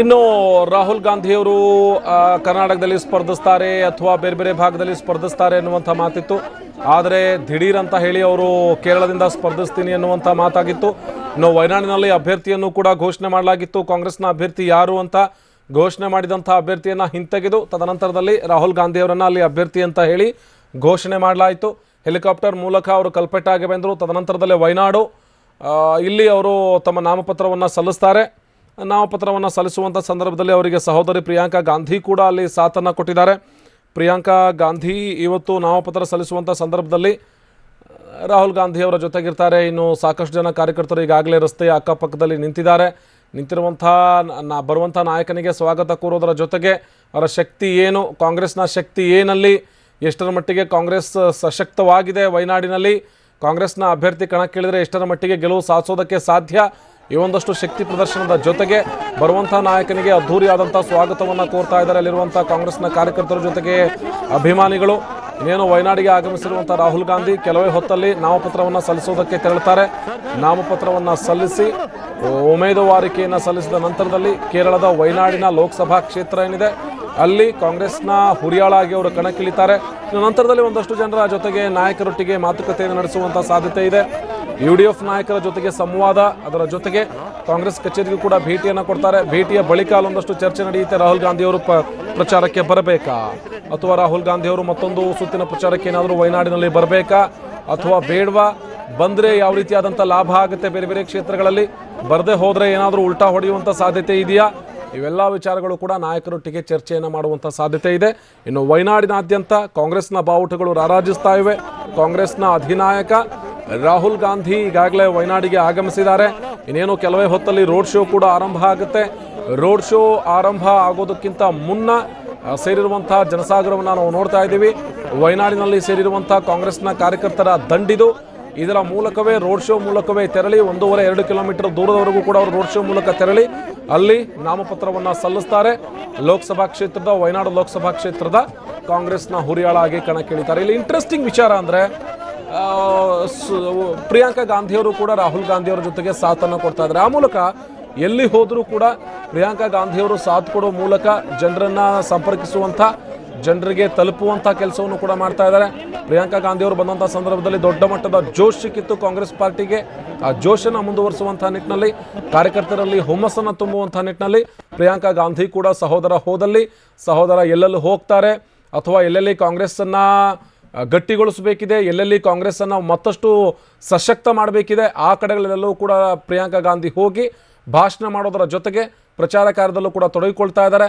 ಇನ್ನು ರಾಹುಲ್ ಗಾಂಧಿಯವರು ಕರ್ನಾಟಕದಲ್ಲಿ ಸ್ಪರ್ಧಿಸ್ತಾರೆ ಅಥವಾ ಬೇರೆ ಬೇರೆ ಭಾಗದಲ್ಲಿ ಸ್ಪರ್ಧಿಸ್ತಾರೆ ಎನ್ನುವಂಥ ಮಾತಿತ್ತು. ಆದರೆ ದಿಢೀರ್ ಅಂತ ಹೇಳಿ ಅವರು, ಕೇರಳದಿಂದ ಸ್ಪರ್ಧಿಸ್ತೀನಿ ಎನ್ನುವಂಥ ಮಾತಾಗಿತ್ತು. ಇನ್ನು ವಯನಾಡಿನಲ್ಲಿ ಅಭ್ಯರ್ಥಿಯನ್ನು ಕೂಡ ಘೋಷಣೆ ಮಾಡಲಾಗಿತ್ತು. ಕಾಂಗ್ರೆಸ್ನ ಅಭ್ಯರ್ಥಿ ಯಾರು ಅಂತ ಘೋಷಣೆ ಮಾಡಿದಂಥ ಅಭ್ಯರ್ಥಿಯನ್ನು ಹಿಂತೆಗೆದು, ತದನಂತರದಲ್ಲಿ ರಾಹುಲ್ ಗಾಂಧಿಯವರನ್ನು ಅಲ್ಲಿ ಅಭ್ಯರ್ಥಿ ಅಂತ ಹೇಳಿ ಘೋಷಣೆ ಮಾಡಲಾಯಿತು. ಹೆಲಿಕಾಪ್ಟರ್ ಮೂಲಕ ಅವರು ಕಲ್ಪೆಟ್ಟಾಗಿ ಬಂದರು. ತದನಂತರದಲ್ಲಿ ವಯನಾಡು ಇಲ್ಲಿ ಅವರು ತಮ್ಮ ನಾಮಪತ್ರವನ್ನು ಸಲ್ಲಿಸ್ತಾರೆ. ನಾಮಪತ್ರವನ್ನು ಸಲ್ಲಿಸುವಂಥ ಸಂದರ್ಭದಲ್ಲಿ ಅವರಿಗೆ ಸಹೋದರಿ ಪ್ರಿಯಾಂಕಾ ಗಾಂಧಿ ಕೂಡ ಅಲ್ಲಿ ಸಾಥನ್ನು ಕೊಟ್ಟಿದ್ದಾರೆ. ಪ್ರಿಯಾಂಕಾ ಗಾಂಧಿ ಇವತ್ತು ನಾಮಪತ್ರ ಸಲ್ಲಿಸುವಂಥ ಸಂದರ್ಭದಲ್ಲಿ ರಾಹುಲ್ ಗಾಂಧಿ ಅವರ ಜೊತೆಗಿರ್ತಾರೆ. ಇನ್ನು ಸಾಕಷ್ಟು ಜನ ಕಾರ್ಯಕರ್ತರು ಈಗಾಗಲೇ ರಸ್ತೆಯ ಅಕ್ಕಪಕ್ಕದಲ್ಲಿ ನಿಂತಿದ್ದಾರೆ. ನಿಂತಿರುವಂಥ ನಾ ಬರುವಂಥ ನಾಯಕನಿಗೆ ಸ್ವಾಗತ ಕೋರೋದರ ಜೊತೆಗೆ ಅವರ ಶಕ್ತಿ ಏನು, ಕಾಂಗ್ರೆಸ್ನ ಶಕ್ತಿ ಏನಲ್ಲಿ, ಎಷ್ಟರ ಮಟ್ಟಿಗೆ ಕಾಂಗ್ರೆಸ್ ಸಶಕ್ತವಾಗಿದೆ ವಯನಾಡಿನಲ್ಲಿ ಕಾಂಗ್ರೆಸ್ನ ಅಭ್ಯರ್ಥಿ ಕಣಕ್ಕಿಳಿದರೆ ಎಷ್ಟರ ಮಟ್ಟಿಗೆ ಗೆಲುವು ಸಾಧಿಸೋದಕ್ಕೆ ಸಾಧ್ಯ ಈ ಒಂದಷ್ಟು ಶಕ್ತಿ ಪ್ರದರ್ಶನದ ಜೊತೆಗೆ ಬರುವಂತಹ ನಾಯಕನಿಗೆ ಅದ್ಧೂರಿಯಾದಂಥ ಸ್ವಾಗತವನ್ನು ಕೋರ್ತಾ ಇದ್ದಾರೆ. ಅಲ್ಲಿರುವಂಥ ಕಾಂಗ್ರೆಸ್ನ ಕಾರ್ಯಕರ್ತರ ಜೊತೆಗೆ ಅಭಿಮಾನಿಗಳು, ಇನ್ನೇನು ವಯನಾಡಿಗೆ ಆಗಮಿಸಿರುವಂಥ ರಾಹುಲ್ ಗಾಂಧಿ ಕೆಲವೇ ಹೊತ್ತಲ್ಲಿ ನಾಮಪತ್ರವನ್ನು ಸಲ್ಲಿಸುವುದಕ್ಕೆ ತೆರಳುತ್ತಾರೆ. ನಾಮಪತ್ರವನ್ನು ಸಲ್ಲಿಸಿ ಉಮೇದುವಾರಿಕೆಯನ್ನು ಸಲ್ಲಿಸಿದ ನಂತರದಲ್ಲಿ ಕೇರಳದ ವಯನಾಡಿನ ಲೋಕಸಭಾ ಕ್ಷೇತ್ರ ಏನಿದೆ, ಅಲ್ಲಿ ಕಾಂಗ್ರೆಸ್ನ ಹುರಿಯಾಳಾಗಿ ಅವರು ಕಣಕ್ಕಿಳಿತಾರೆ. ನಂತರದಲ್ಲಿ ಒಂದಷ್ಟು ಜನರ ಜೊತೆಗೆ ನಾಯಕರೊಟ್ಟಿಗೆ ಮಾತುಕತೆಯನ್ನು ನಡೆಸುವಂಥ ಸಾಧ್ಯತೆ ಇದೆ. ಯು ಡಿ ಎಫ್ ನಾಯಕರ ಜೊತೆಗೆ ಸಂವಾದ, ಅದರ ಜೊತೆಗೆ ಕಾಂಗ್ರೆಸ್ ಕಚೇರಿಗೂ ಕೂಡ ಭೇಟಿಯನ್ನು ಕೊಡ್ತಾರೆ. ಭೇಟಿಯ ಬಳಿಕ ಅಲ್ಲೊಂದಷ್ಟು ಚರ್ಚೆ ನಡೆಯುತ್ತೆ. ರಾಹುಲ್ ಗಾಂಧಿ ಅವರು ಪ ಪ್ರಚಾರಕ್ಕೆ ಬರಬೇಕಾ? ಅಥವಾ ರಾಹುಲ್ ಗಾಂಧಿ ಅವರು ಮತ್ತೊಂದು ಸುತ್ತಿನ ಪ್ರಚಾರಕ್ಕೆ ಏನಾದರೂ ವಯನಾಡಿನಲ್ಲಿ ಬರಬೇಕಾ? ಅಥವಾ ಬೇಡವಾ? ಬಂದರೆ ಯಾವ ರೀತಿಯಾದಂಥ ಲಾಭ ಆಗುತ್ತೆ ಬೇರೆ ಬೇರೆ ಕ್ಷೇತ್ರಗಳಲ್ಲಿ? ಬರದೇ ಹೋದರೆ ಏನಾದರೂ ಉಲ್ಟಾ ಹೊಡೆಯುವಂಥ ಸಾಧ್ಯತೆ ಇದೆಯಾ? ಇವೆಲ್ಲ ವಿಚಾರಗಳು ಕೂಡ ನಾಯಕರೊಟ್ಟಿಗೆ ಚರ್ಚೆಯನ್ನು ಮಾಡುವಂಥ ಸಾಧ್ಯತೆ ಇದೆ. ಇನ್ನು ವಯನಾಡಿನಾದ್ಯಂತ ಕಾಂಗ್ರೆಸ್ನ ಬಾವುಟಗಳು ರಾರಾಜಿಸ್ತಾ ಇವೆ. ಕಾಂಗ್ರೆಸ್ನ ಅಧಿನಾಯಕ ರಾಹುಲ್ ಗಾಂಧಿ ಈಗಾಗಲೇ ವಯನಾಡಿಗೆ ಆಗಮಿಸಿದ್ದಾರೆ. ಇನ್ನೇನು ಕೆಲವೇ ಹೊತ್ತಲ್ಲಿ ರೋಡ್ ಶೋ ಕೂಡ ಆರಂಭ ಆಗುತ್ತೆ. ರೋಡ್ ಶೋ ಆರಂಭ ಆಗೋದಕ್ಕಿಂತ ಮುನ್ನ ಸೇರಿರುವಂಥ ಜನಸಾಗರವನ್ನು ನಾವು ನೋಡ್ತಾ ಇದ್ದೀವಿ. ವಯನಾಡಿನಲ್ಲಿ ಸೇರಿರುವಂಥ ಕಾಂಗ್ರೆಸ್ನ ಕಾರ್ಯಕರ್ತರ ದಂಡಿದು. ಇದರ ಮೂಲಕವೇ ರೋಡ್ ಶೋ ಮೂಲಕವೇ ತೆರಳಿ, ಒಂದೂವರೆ ಎರಡು ಕಿಲೋಮೀಟರ್ ದೂರದವರೆಗೂ ಕೂಡ ಅವರು ರೋಡ್ ಶೋ ಮೂಲಕ ತೆರಳಿ, ಅಲ್ಲಿ ನಾಮಪತ್ರವನ್ನು ಸಲ್ಲಿಸ್ತಾರೆ. ಲೋಕಸಭಾ ಕ್ಷೇತ್ರದ ವಯನಾಡು ಲೋಕಸಭಾ ಕ್ಷೇತ್ರದ ಕಾಂಗ್ರೆಸ್ನ ಹುರಿಯಾಳ ಆಗಿ ಕಣಕ್ಕಿಳಿತಾರೆ. ಇಲ್ಲಿ ಇಂಟ್ರೆಸ್ಟಿಂಗ್ ವಿಚಾರ ಅಂದರೆ ಪ್ರಿಯಾಂಕಾ ಗಾಂಧಿಯವರು ಕೂಡ ರಾಹುಲ್ ಗಾಂಧಿಯವರ ಜೊತೆಗೆ ಸಾಥನ್ನು ಕೊಡ್ತಾ ಇದ್ದಾರೆ. ಆ ಮೂಲಕ ಎಲ್ಲಿ ಹೋದರೂ ಕೂಡ ಪ್ರಿಯಾಂಕಾ ಗಾಂಧಿಯವರು ಸಾಥ್ ಕೊಡೋ ಮೂಲಕ ಜನರನ್ನ ಸಂಪರ್ಕಿಸುವಂಥ, ಜನರಿಗೆ ತಲುಪುವಂಥ ಕೆಲಸವನ್ನು ಕೂಡ ಮಾಡ್ತಾ ಇದ್ದಾರೆ. ಪ್ರಿಯಾಂಕಾ ಗಾಂಧಿಯವರು ಬಂದಂಥ ಸಂದರ್ಭದಲ್ಲಿ ದೊಡ್ಡ ಮಟ್ಟದ ಜೋಶ್ ಸಿಕ್ಕಿತ್ತು ಕಾಂಗ್ರೆಸ್ ಪಾರ್ಟಿಗೆ. ಆ ಜೋಶನ್ನು ಮುಂದುವರಿಸುವಂಥ ನಿಟ್ಟಿನಲ್ಲಿ, ಕಾರ್ಯಕರ್ತರಲ್ಲಿ ಹುಮ್ಮಸ್ಸನ್ನು ತುಂಬುವಂಥ ನಿಟ್ಟಿನಲ್ಲಿ ಪ್ರಿಯಾಂಕಾ ಗಾಂಧಿ ಕೂಡ ಸಹೋದರ ಹೋದಲ್ಲಿ, ಸಹೋದರ ಎಲ್ಲೆಲ್ಲೂ ಹೋಗ್ತಾರೆ ಅಥವಾ ಎಲ್ಲೆಲ್ಲಿ ಕಾಂಗ್ರೆಸ್ಸನ್ನು ಗಟ್ಟಿಗೊಳಿಸಬೇಕಿದೆ. ಎಲ್ಲೆಲ್ಲಿ ಕಾಂಗ್ರೆಸ್ಸನ್ನು ಮತ್ತಷ್ಟು ಸಶಕ್ತ ಮಾಡಬೇಕಿದೆ. ಆ ಕಡೆಗಳಲ್ಲೆಲ್ಲೂ ಕೂಡ ಪ್ರಿಯಾಂಕಾ ಗಾಂಧಿ ಹೋಗಿ ಭಾಷಣ ಮಾಡೋದರ ಜೊತೆಗೆ ಪ್ರಚಾರ ಕಾರ್ಯದಲ್ಲೂ ಕೂಡ ತೊಡಗಿಕೊಳ್ತಾ ಇದ್ದಾರೆ.